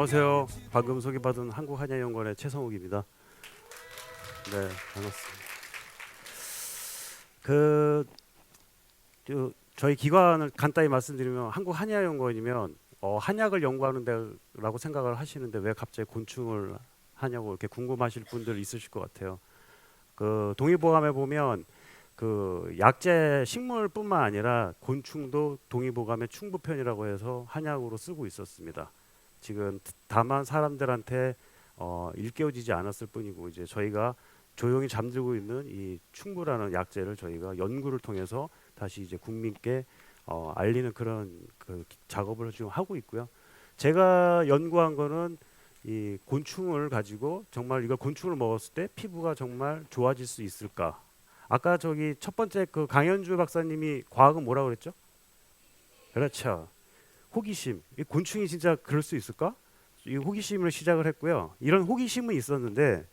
안녕하세요. 방금 소개받은 한국한야연구원의 최성욱입니다. 네, 반갑습니다. 그, 저, 저희 기관을 간단히 말씀드리면 한국한야연구원이면 어, 한약을 연구하는 데라고 생각을 하시는데 왜 갑자기 곤충을 하냐고 이렇게 궁금하실 분들 있으실 것 같아요. 그 동의보감에 보면 그 약재 식물뿐만 아니라 곤충도 동의보감의 충부편이라고 해서 한약으로 쓰고 있었습니다. 지금 다만 사람들한테 어, 일깨워지지 않았을 뿐이고 이제 저희가 조용히 잠들고 있는 이 충부라는 약재를 저희가 연구를 통해서 다시 이제 국민께 어, 알리는 그런 그 기- 작업을 지금 하고 있고요. 제가 연구한 거는 이 곤충을 가지고 정말 이걸 곤충을 먹었을 때 피부가 정말 좋아질 수 있을까? 아까 저기 첫 번째 그 강현주 박사님이 과학은 뭐라고 그랬죠? 그렇죠. 호기심. 이 곤충이 진짜 그럴 수 있을까? 이 호기심을 시작을 했고요. 이런 호기심은 있었는데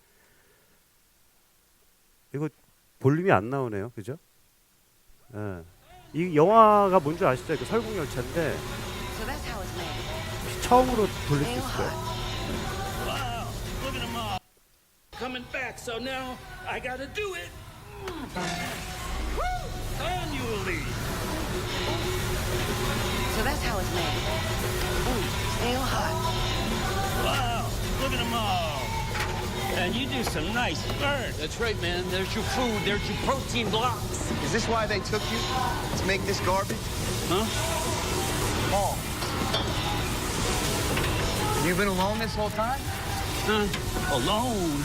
이거 볼륨이 안 나오네요. 그죠? 예. 이 영화가 뭔지 아시죠? 그 설국열차인데 처음으로 돌릴 수 all coming back. So now I gotta do it annually. So that's how it's made. Ooh, stale hot. Wow, look at them all. And you do some nice work. That's right, man. There's your food. There's your protein blocks. Is this why they took you? To make this garbage? Huh? Paul. You've been alone this whole time? Huh? Alone.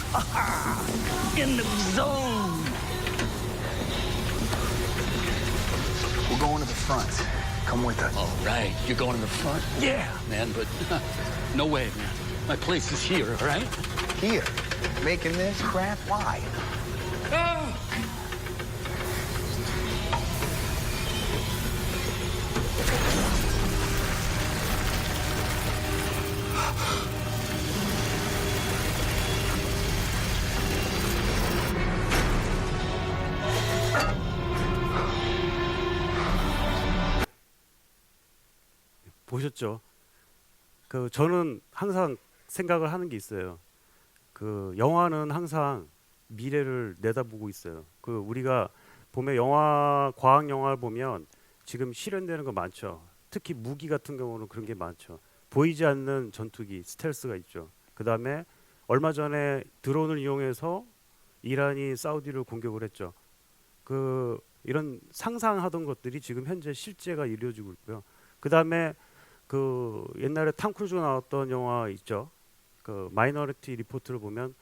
In the zone. We're going to the front. Come with us. All right. You're going in the front? Yeah, man, but no way, man. My place is here, all right? Here. Making this crap? Why? Ah! 보셨죠? 그 저는 항상 생각을 하는 게 있어요. 그 영화는 항상 미래를 내다보고 있어요. 그 우리가 보면 영화 과학 영화를 보면 지금 실현되는 거 많죠. 특히 무기 같은 경우는 그런 게 많죠. 보이지 않는 전투기 스텔스가 있죠. 그 다음에 얼마 전에 드론을 이용해서 이란이 사우디를 공격을 했죠. 그 이런 상상하던 것들이 지금 현재 실제가 이루어지고 있고요. 그 다음에 그 옛날에 탐 크루즈가 나왔던 영화 있죠. 그 마이너리티 리포트를 보면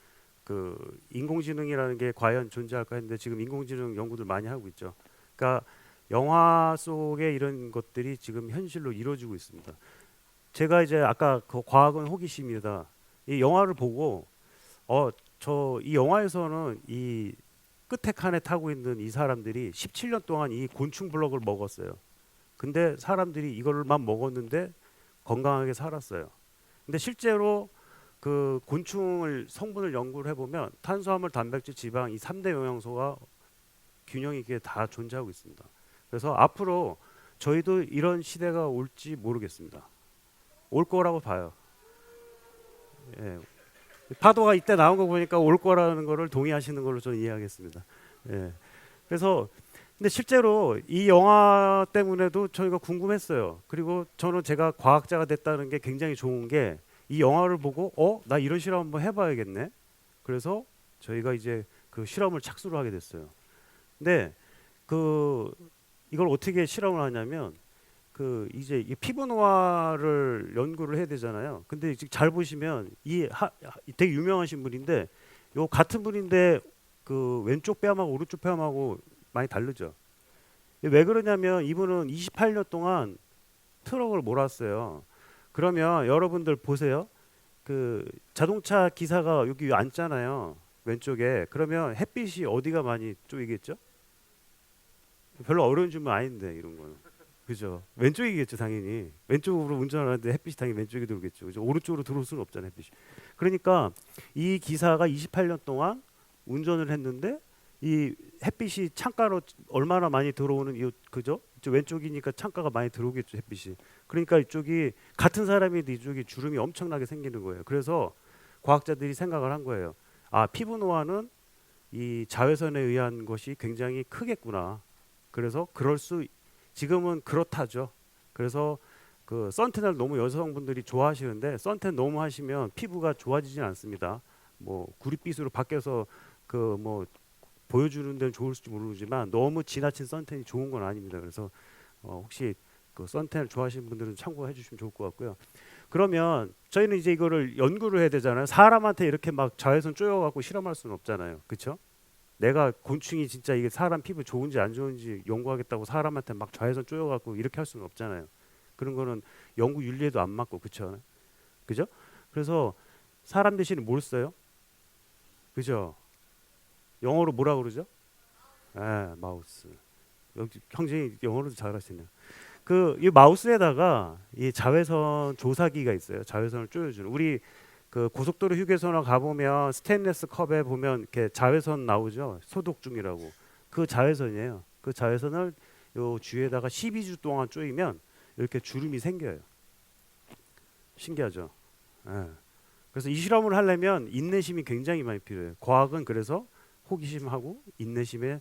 그 인공지능이라는 게 과연 존재할까 했는데 지금 인공지능 연구들 많이 하고 있죠. 그러니까 영화 속에 이런 것들이 지금 현실로 이루어지고 있습니다. 제가 이제 아까 그 과학은 호기심이다. 이 영화를 보고 어 저 이 영화에서는 이 끝에 칸에 타고 있는 이 사람들이 17년 동안 이 곤충 블럭을 먹었어요. 근데 사람들이 이걸만 먹었는데 건강하게 살았어요. 근데 실제로 그 곤충을 성분을 연구를 해보면 탄수화물, 단백질, 지방 이 3대 영양소가 균형 있게 다 존재하고 있습니다. 그래서 앞으로 저희도 이런 시대가 올지 모르겠습니다. 올 거라고 봐요. 예. 파도가 이때 나온 거 보니까 올 거라는 거를 동의하시는 걸로 저는 이해하겠습니다. 예. 그래서 근데 실제로 이 영화 때문에도 저희가 궁금했어요. 그리고 저는 제가 과학자가 됐다는 게 굉장히 좋은 게 이 영화를 보고 어 나 이런 실험 한번 해봐야겠네. 그래서 저희가 이제 그 실험을 착수를 하게 됐어요. 근데 그 이걸 어떻게 실험을 하냐면 그 이제 이 피부 노화를 연구를 해야 되잖아요. 근데 지금 잘 보시면 이 하, 되게 유명하신 분인데 요 같은 분인데 그 왼쪽 뺨하고 오른쪽 뺨하고 많이 다르죠. 왜 그러냐면 이분은 28년 동안 트럭을 몰았어요. 그러면 여러분들 보세요. 그 자동차 기사가 여기 앉잖아요. 왼쪽에. 그러면 햇빛이 어디가 많이 쪼이겠죠? 별로 어려운 질문 아닌데 이런 거는. 그죠? 왼쪽이겠죠, 당연히. 왼쪽으로 운전하는데 햇빛이 당연히 왼쪽에 들어오겠죠. 그죠? 오른쪽으로 들어올 수는 없잖아요, 햇빛이. 그러니까 이 기사가 28년 동안 운전을 했는데 이 햇빛이 창가로 얼마나 많이 들어오는 이 그죠? 저 왼쪽이니까 창가가 많이 들어오겠죠 햇빛이. 그러니까 이쪽이 같은 사람인데 이쪽이 주름이 엄청나게 생기는 거예요. 그래서 과학자들이 생각을 한 거예요. 아 피부 노화는 이 자외선에 의한 것이 굉장히 크겠구나. 그래서 그럴 수 지금은 그렇다죠. 그래서 그 선텐을 너무 여성분들이 좋아하시는데 선텐 너무 하시면 피부가 좋아지진 않습니다. 뭐 구릿빛으로 밖에서 그 뭐 보여주는 데는 좋을지 모르지만 너무 지나친 선텐이 좋은 건 아닙니다. 그래서 어 혹시 그 선텐을 좋아하시는 분들은 참고해 주시면 좋을 것 같고요. 그러면 저희는 이제 이거를 연구를 해야 되잖아요. 사람한테 이렇게 막 자외선 쪼여 갖고 실험할 수는 없잖아요. 그렇죠? 내가 곤충이 진짜 이게 사람 피부 좋은지 안 좋은지 연구하겠다고 사람한테 막 자외선 쪼여갖고 이렇게 할 수는 없잖아요. 그런 거는 연구 윤리에도 안 맞고 그렇죠? 그죠? 그래서 사람 대신에 뭘 써요? 그죠? 영어로 뭐라 그러죠? 예, 마우스. 여기 형제이 영어로도 잘하시네요. 그 이 마우스에다가 이 자외선 조사기가 있어요. 자외선을 쪼여주는. 우리 그 고속도로 휴게소나 가보면 스테인레스 컵에 보면 이렇게 자외선 나오죠. 소독 중이라고. 그 자외선이에요. 그 자외선을 요 주위에다가 12주 동안 쪼이면 이렇게 주름이 생겨요. 신기하죠. 예. 그래서 이 실험을 하려면 인내심이 굉장히 많이 필요해요. 과학은 그래서 호기심하고 인내심의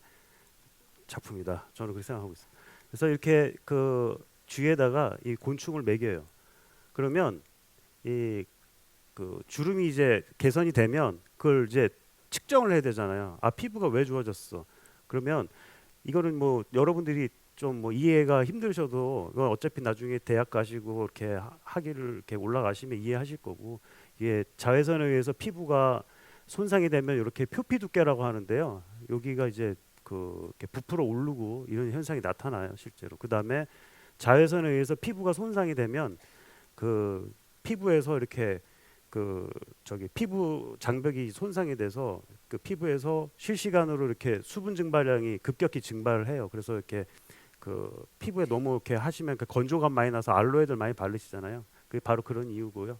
작품이다. 저는 그렇게 생각하고 있어요. 그래서 이렇게 그 주위에다가 이 곤충을 먹여요. 그러면 이 그 주름이 이제 개선이 되면 그걸 이제 측정을 해야 되잖아요. 아 피부가 왜 좋아졌어? 그러면 이거는 뭐 여러분들이 좀 뭐 이해가 힘드셔도 이건 어차피 나중에 대학 가시고 이렇게 하- 학위를 이렇게 올라가시면 이해하실 거고 이게 자외선에 의해서 피부가 손상이 되면 이렇게 표피 두께라고 하는데요. 여기가 이제 그 부풀어 오르고 이런 현상이 나타나요 실제로. 그 다음에 자외선에 의해서 피부가 손상이 되면 그 피부에서 이렇게 그 저기 피부 장벽이 손상이 돼서 그 피부에서 실시간으로 이렇게 수분 증발량이 급격히 증발을 해요. 그래서 이렇게 그 피부에 너무 이렇게 하시면 그 건조감 많이 나서 알로에들 많이 바르시잖아요. 그게 바로 그런 이유고요.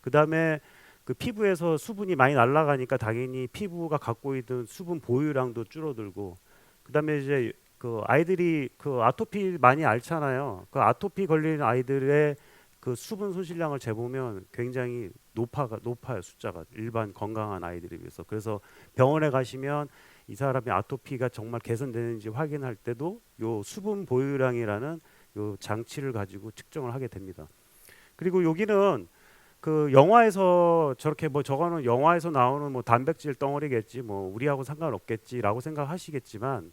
그 다음에 그 피부에서 수분이 많이 날아가니까 당연히 피부가 갖고 있는 수분 보유량도 줄어들고 그다음에 이제 그 아이들이 그 아토피 많이 앓잖아요. 그 아토피 걸리는 아이들의 그 수분 손실량을 재보면 굉장히 높아가 높아요 숫자가 일반 건강한 아이들에 비해서 그래서 병원에 가시면 이 사람이 아토피가 정말 개선되는지 확인할 때도 요 수분 보유량이라는 요 장치를 가지고 측정을 하게 됩니다. 그리고 여기는 그 영화에서 저렇게 뭐 저거는 영화에서 나오는 뭐 단백질 덩어리겠지 뭐 우리하고 상관없겠지라고 생각하시겠지만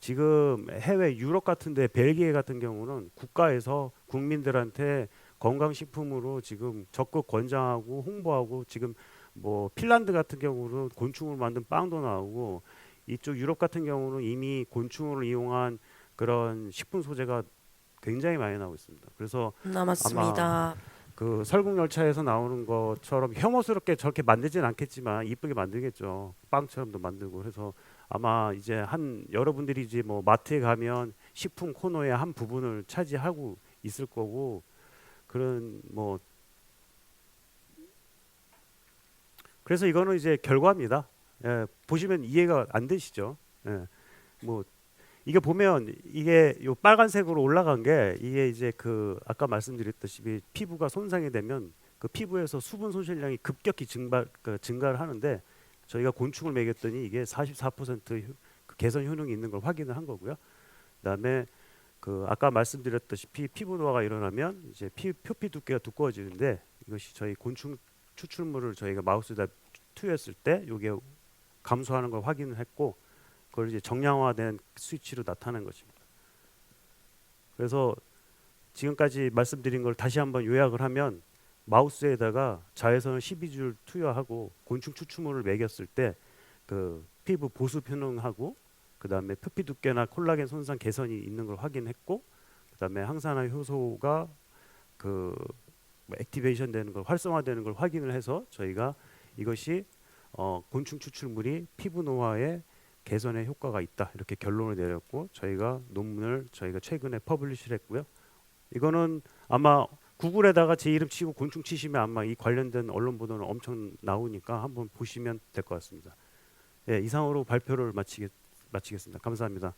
지금 해외 유럽 같은데 벨기에 같은 경우는 국가에서 국민들한테 건강식품으로 지금 적극 권장하고 홍보하고 지금 뭐 핀란드 같은 경우는 곤충으로 만든 빵도 나오고 이쪽 유럽 같은 경우는 이미 곤충을 이용한 그런 식품 소재가 굉장히 많이 나오고 있습니다. 그래서 남았습니다. 그 설국 열차에서 나오는 것처럼 혐오스럽게 저렇게 만들진 않겠지만 이쁘게 만들겠죠. 빵처럼도 만들고 그래서 아마 이제 한 여러분들이 이제 뭐 마트에 가면 식품 코너의 한 부분을 차지하고 있을 거고 그런 뭐 그래서 이거는 이제 결과입니다. 예, 보시면 이해가 안 되시죠? 예, 뭐 이게 보면 이게 요 빨간색으로 올라간 게 이게 이제 그 아까 말씀드렸다시피 피부가 손상이 되면 그 피부에서 수분 손실량이 급격히 증발 그 증가를 하는데 저희가 곤충을 먹였더니 이게 44% 효- 그 개선 효능이 있는 걸 확인을 한 거고요. 그다음에 그 아까 말씀드렸다시피 피부 노화가 일어나면 이제 피, 표피 두께가 두꺼워지는데 이것이 저희 곤충 추출물을 저희가 마우스에다 투여했을 때 이게 감소하는 걸 확인을 했고 그걸 이제 정량화된 수치로 나타낸 것입니다. 그래서 지금까지 말씀드린 걸 다시 한번 요약을 하면 마우스에다가 자외선을 12줄 투여하고 곤충 추출물을 먹였을 때 그 피부 보습 효능하고 그다음에 표피 두께나 콜라겐 손상 개선이 있는 걸 확인했고 그다음에 항산화 효소가 그 액티베이션 되는 걸 활성화되는 걸 확인을 해서 저희가 이것이 어, 곤충 추출물이 피부 노화에 개선에 효과가 있다 이렇게 결론을 내렸고 저희가 논문을 저희가 최근에 퍼블리시를 했고요. 이거는 아마 구글에다가 제 이름 치고 곤충 치시면 아마 이 관련된 언론 보도는 엄청 나오니까 한번 보시면 될 것 같습니다. 예, 이상으로 발표를 마치겠, 마치겠습니다. 감사합니다.